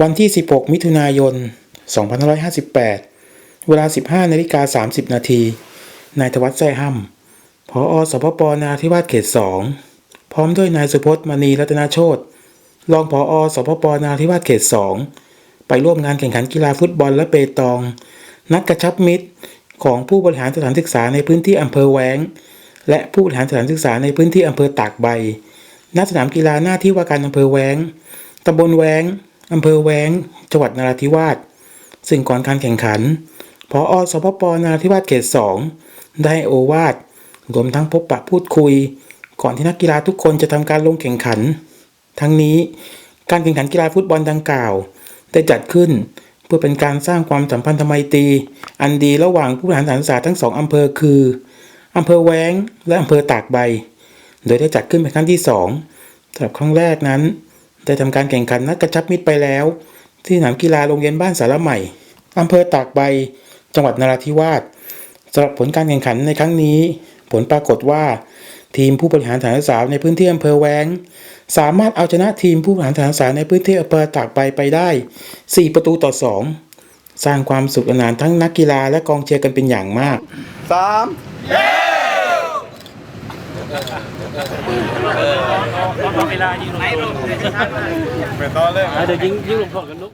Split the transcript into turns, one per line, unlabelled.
วันที่ 16 มิถุนายน 2558 เวลา 15นาฬิกา30 นาที นายธวัชแซ่ห้ำผอสพปนาธิวาสเขต 2 พร้อมด้วยนายสุพจน์มณีรัตนาโชตรองผอสพปนาธิวาสเขต 2 ไปร่วมงานแข่งขันกีฬาฟุตบอลและเปตอง นัดกระชับมิตรของผู้บริหารสถานศึกษาในพื้นที่อำเภอแว้ง และผู้บริหารสถานศึกษาในพื้นที่อำเภอตากใบ ณ สนามกีฬาหน้าที่ว่าการอำเภอแว้งตำบลแว้ง อำเภอแวงจังหวัดนราธิวาสซึ่งก่อนการแข่งขันพออสพปนราธิวาสเขต 2 ได้โอวาทรวมทั้งพบปะพูดคุย ก่อนที่นักกีฬาทุกคนจะทำการลงแข่งขัน ทั้งนี้การแข่งขันกีฬาฟุตบอลดังกล่าว ได้จัดขึ้นเพื่อเป็นการสร้างความสัมพันธไมตรีอันดีระหว่างผู้บริหารสานศึกษาทั้งสองอำเภอคืออำเภอแว้งและอำเภอตากใบ โดยได้จัดขึ้นเป็นครั้งที่สองสำหรับครั้งแรกนั้น ได้ทำการแข่งขันนัดกระชับมิตรไปแล้ว ที่สนามกีฬาโรงเรียนบ้านสารใหม่อำเภอตากใบ จังหวัดนราธิวาสสำหรับผลการแข่งขันในครั้งนี้ ผลปรากฏว่าทีมผู้บริหารสถานศึกษาในพื้นที่อำเภอแวงสามารถเอาชนะทีมผู้บริหารสถานศึกษาในพื้นที่อำเภอตากใบไปได้ 4 ประตูต่อ 2 สร้างความสุขสนานทั้งนักกีฬาและกองเชียร์กันเป็นอย่างมาก
สาม
เวลายิงลง
ไปต่อเลย
เดี๋ยวยิงยิงลงพอกันลุก